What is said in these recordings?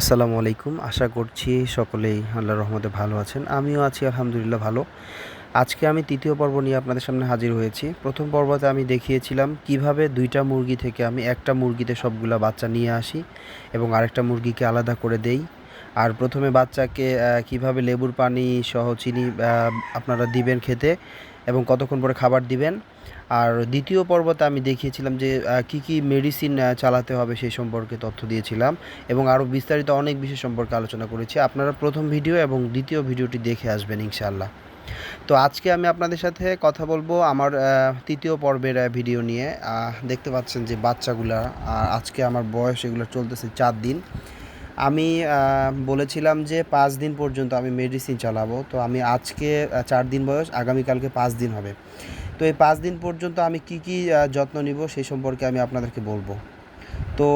আসসালামু আলাইকুম। আশা করছি সকলেই আল্লাহর রহমতে ভালো আছেন। আমিও আছি আলহামদুলিল্লাহ ভালো। আজকে আমি তৃতীয় পর্ব নিয়ে আপনাদের সামনে হাজির হয়েছি। প্রথম পর্বতে আমি দেখিয়েছিলাম কীভাবে দুইটা মুরগি থেকে আমি একটা মুরগিতে সবগুলা বাচ্চা নিয়ে আসি এবং আরেকটা মুরগিকে আলাদা করে দেই। আর প্রথমে বাচ্চাকে কীভাবে লেবুর পানি সহ চিনি আপনারা দিবেন খেতে এবং কতক্ষণ পরে খাবার দিবেন। আর দ্বিতীয় পর্বতে আমি দেখিয়েছিলাম যে কি কি মেডিসিন চালাতে হবে সেই সম্পর্কে তথ্য দিয়েছিলাম এবং আরও বিস্তারিত অনেক বিষয় সম্পর্কে আলোচনা করেছি। আপনারা প্রথম ভিডিও এবং দ্বিতীয় ভিডিওটি দেখে আসবেন ইনশাআল্লাহ। তো আজকে আমি আপনাদের সাথে কথা বলব আমার তৃতীয় পর্বের ভিডিও নিয়ে। দেখতে পাচ্ছেন যে বাচ্চাগুলা আজকে আমার বয়স এগুলো চলতেছে চার দিন। আমি বলেছিলাম যে পাঁচ দিন পর্যন্ত আমি মেডিসিন চালাবো, তো আমি আজকে চার দিন বয়স, আগামীকালকে পাঁচ দিন হবে। তো এই পাঁচ দিন পর্যন্ত আমি কি কি যত্ন নিব সেই সম্পর্কে আমি আপনাদেরকে বলব। তো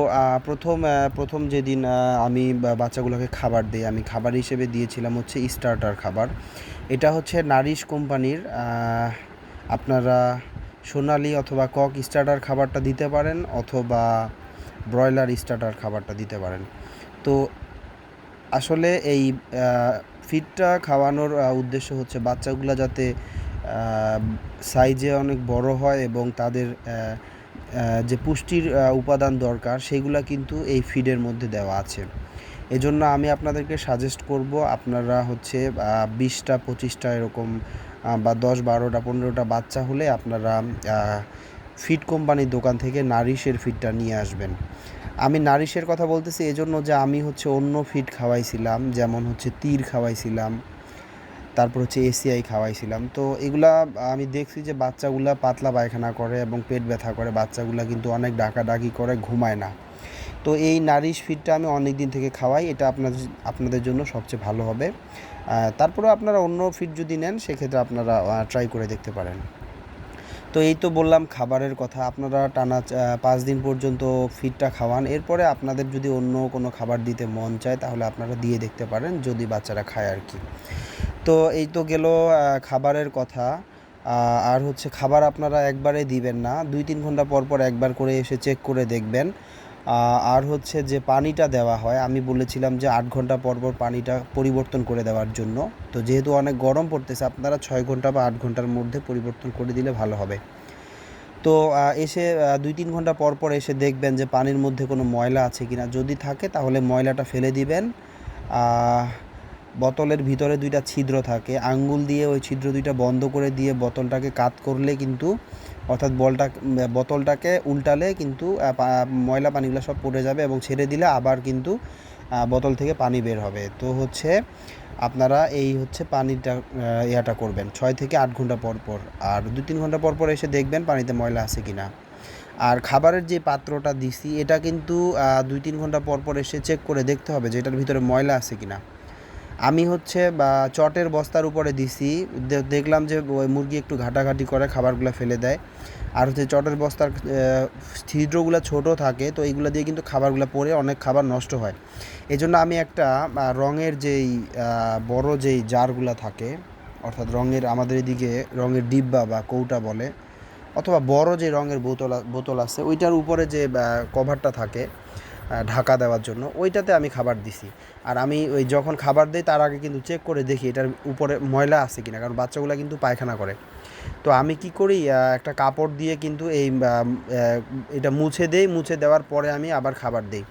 প্রথম প্রথম যেদিন আমি বাচ্চাগুলোকে খাবার দিই, আমি খাবার হিসেবে দিয়েছিলাম হচ্ছে স্টার্টার খাবার। এটা হচ্ছে নারিশ কোম্পানির আপনারা সোনালি অথবা কক স্টার্টার খাবারটা দিতে পারেন, অথবা ব্রয়লার স্টার্টার খাবারটা দিতে পারেন। তো আসলে এই ফিডটা খাওয়ানোর উদ্দেশ্য হচ্ছে বাচ্চাগুলো যাতে সাইজে অনেক বড় হয় এবং তাদের যে পুষ্টির উপাদান দরকার সেগুলা কিন্তু এই ফিডের মধ্যে দেওয়া আছে। এজন্য আমি আপনাদেরকে সাজেস্ট করব আপনারা হচ্ছে বিশটা, পঁচিশটা এরকম বা দশ, বারোটা, পনেরোটা বাচ্চা হলে আপনারা ফিড কোম্পানির দোকান থেকে নারিশের ফিডটা নিয়ে আসবেন। আমি নারিশের কথা বলতেছি এজন্য যে আমি হচ্ছে অন্য ফিড খাওয়াইছিলাম, যেমন হচ্ছে তীর খাওয়াইছিলাম, তারপর হচ্ছে এসিআই খাওয়াইছিলাম। তো এগুলা আমি দেখছি যে বাচ্চাগুলা পাতলা পায়খানা করে এবং পেট ব্যথা করে, বাচ্চাগুলা কিন্তু অনেক ডাকাডাকি করে, ঘুমায় না। তো এই নারিশ ফিডটা আমি অনেক দিন থেকে খাওয়াই, এটা আপনাদের আপনাদের জন্য সবচেয়ে ভালো হবে। তারপরে আপনারা অন্য ফিড যদি নেন, সেক্ষেত্রে আপনারা ট্রাই করে দেখতে পারেন। তো এই তো বললাম খাবারের কথা। আপনারা টানা পাঁচ দিন পর্যন্ত ফিডটা খাওয়ান। এরপরে আপনাদের যদি অন্য কোনো খাবার দিতে মন চায়, তাহলে আপনারা দিয়ে দেখতে পারেন, যদি বাচ্চারা খায় আর কি। তো এই তো গেল খাবারের কথা। আর হচ্ছে খাবার আপনারা একবারে দিবেন না। দুই তিন ঘণ্টা পর পর একবার করে এসে চেক করে দেখবেন। আর হচ্ছে যে পানিটা দেওয়া হয়, আমি বলেছিলাম যে আট ঘণ্টা পর পর পানিটা পরিবর্তন করে দেওয়ার জন্য। তো যেহেতু অনেক গরম পড়তেছে, আপনারা ছয় ঘণ্টা বা আট ঘণ্টার মধ্যে পরিবর্তন করে দিলে ভালো হবে। তো এসে দুই তিন ঘণ্টা পর পর এসে দেখবেন যে পানির মধ্যে কোনো ময়লা আছে কি না যদি থাকে, তাহলে ময়লাটা ফেলে দিবেন। বোতলের ভিতরে দুইটা ছিদ্র থাকে। আঙ্গুল দিয়ে ওই ছিদ্র দুইটা বন্ধ করে দিয়ে বোতলটাকে কাত করলে কিন্তু অর্থাৎ বলটা, বোতলটাকে উল্টালে কিন্তু ময়লা পানিগুলো সব পড়ে যাবে এবং ছেড়ে দিলে আবার কিন্তু বোতল থেকে পানি বের হবে। তো হচ্ছে আপনারা এই হচ্ছে পানিটা ইয়াটা করবেন। ছয় থেকে আট ঘণ্টা পর পর। আর দু তিন ঘণ্টা পর পর এসে দেখবেন পানিতে ময়লা আছে কি না আর খাবারের যে পাত্রটা দিছি, এটা কিন্তু দুই তিন ঘণ্টা পর পর এসে চেক করে দেখতে হবে যে এটার ভিতরে ময়লা আছে কিনা। আমি হচ্ছে, বা চটের বস্তার উপরে দিছি। দেখলাম যে ওই মুরগি একটু ঘাটাঘাটি করে, খাবারগুলো ফেলে দেয়। আর হচ্ছে চটের বস্তার ছিদ্রগুলো ছোট থাকে, তো এইগুলো দিয়ে কিন্তু খাবারগুলো পরে অনেক খাবার নষ্ট হয়। এই জন্য আমি একটা রঙের যেই বড় যেই জারগুলো থাকে, অর্থাৎ রঙের আমাদের এদিকে রঙের ডিব্বা বা কৌটা বলে, অথবা বড় যে রঙের বোতল বোতল আছে, ওইটার উপরে যে কভারটা থাকে ঢাকা দেওয়ার জন্য, ওইটাতে আমি খাবার দিছি। আর আমি ওই যখন খাবার দিই, তার আগে কিন্তু চেক করে দেখি এটার উপরে ময়লা আছে কিনা, কারণ বাচ্চাগুলো কিন্তু পায়খানা করে। তো আমি কি করি একটা কাপড় দিয়ে কিন্তু এই এটা মুছে দেই, মুছে দেওয়ার পরে আমি আবার খাবার দিই।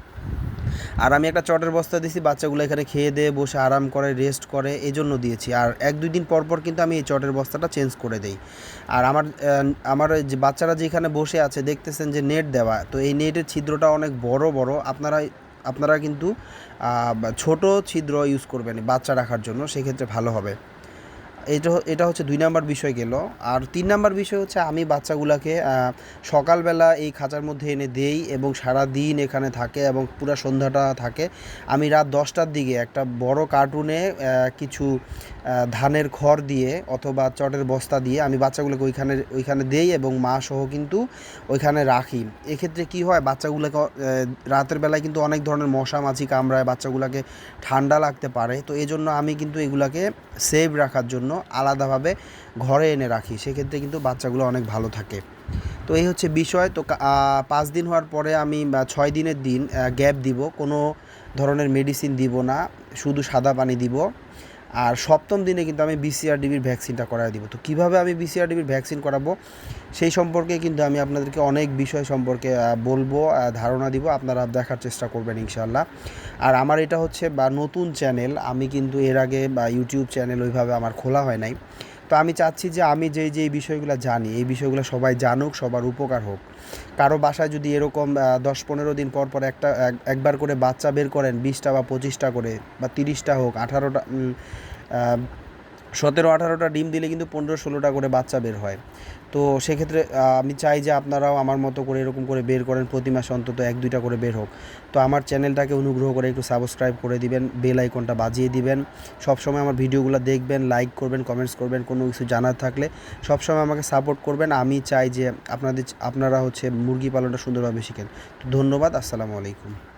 আর আমি একটা চটের বস্তা দিয়েছি বাচ্চাগুলো এখানে খেয়ে দিয়ে বসে আরাম করে রেস্ট করে এই জন্য দিয়েছি। আর এক দুই দিন পর পর কিন্তু আমি এই চটের বস্তাটা চেঞ্জ করে দেই। আর আমার আমার যে বাচ্চারা যেখানে বসে আছে, দেখতেছেন যে নেট দেওয়া, তো এই নেটের ছিদ্রটা অনেক বড় বড়। আপনারা আপনারা কিন্তু ছোট ছিদ্র ইউজ করবেন বাচ্চা রাখার জন্য, সেক্ষেত্রে ভালো হবে। এটা এটা হচ্ছে দুই নাম্বার বিষয় গেল। আর তিন নাম্বার বিষয় হচ্ছে আমি বাচ্চাগুলোকে সকালবেলা এই খাঁচার মধ্যে এনে দেই এবং সারা দিন এখানে থাকে এবং পুরো সন্ধ্যাটা থাকে। আমি রাত দশটার দিকে একটা বড় কার্টুনে কিছু ধানের খড় দিয়ে অথবা চটের বস্তা দিয়ে আমি বাচ্চাগুলোকে ওইখানে ওইখানে দেই এবং মা সহ কিন্তু ওইখানে রাখি। এক্ষেত্রে কি হয়, বাচ্চাগুলোকে রাতের বেলায় কিন্তু অনেক ধরনের মশা মাছি কামড়ায় বাচ্চাগুলোকে ঠান্ডা লাগতে পারে। তো এই জন্য আমি কিন্তু এগুলাকে সেভ রাখার জন্য আলাদাভাবে ঘরে এনে রাখি। সেক্ষেত্রে কিন্তু বাচ্চাগুলো অনেক ভালো থাকে। তো এই হচ্ছে বিষয়। তো পাঁচ দিন হওয়ার পরে আমি ছয় দিনের দিন গ্যাপ দিব। কোনো ধরনের মেডিসিন দিব না। শুধু সাদা পানি দিব। আর সপ্তম দিনে কিন্তু আমি বিসিআরডিবির ভ্যাকসিনটা করাই দিব। তো কীভাবে আমি বিসিআরডিবির ভ্যাকসিন করাবো? সেই সম্পর্কে কিন্তু আমি আপনাদেরকে অনেক বিষয় সম্পর্কে বলব ধারণা দিব। আপনারা দেখার চেষ্টা করবেন ইনশাল্লাহ আর আমার এটা হচ্ছে, বা নতুন চ্যানেল, আমি কিন্তু এর আগে, বা ইউটিউব চ্যানেল ওইভাবে আমার খোলা হয় নাই। তো আমি চাচ্ছি যে আমি যেই যেই বিষয়গুলো জানি, এই বিষয়গুলো সবাই জানুক, সবার উপকার হোক। কারও বাসায় যদি এরকম দশ পনেরো দিন পর পর একটা, এক- একবার করে বাচ্চা বের করেন, বিশটা বা পঁচিশটা করে, বা তিরিশটা হোক, আঠারোটা সতেরো, আঠারোটা ডিম দিলে কিন্তু পনেরো, ষোলোটা করে বাচ্চা বের হয়। তো সেক্ষেত্রে আমি চাই যে আপনারাও আমার মতো করে এরকম করে বের করেন, প্রতি মাসে অন্তত এক, দুইটা করে বের হোক। তো আমার চ্যানেলটাকে অনুগ্রহ করে একটু সাবস্ক্রাইব করে দিবেন, বেল আইকনটা বাজিয়ে দিবেন। সবসময় আমার ভিডিওগুলো দেখবেন, লাইক করবেন, কমেন্টস করবেন, কোনো কিছু জানার থাকলে সবসময় আমাকে সাপোর্ট করবেন। আমি চাই যে আপনাদের, আপনারা হচ্ছে মুরগি পালনটা সুন্দরভাবে শিখেন। তো ধন্যবাদ, আসসালামু আলাইকুম।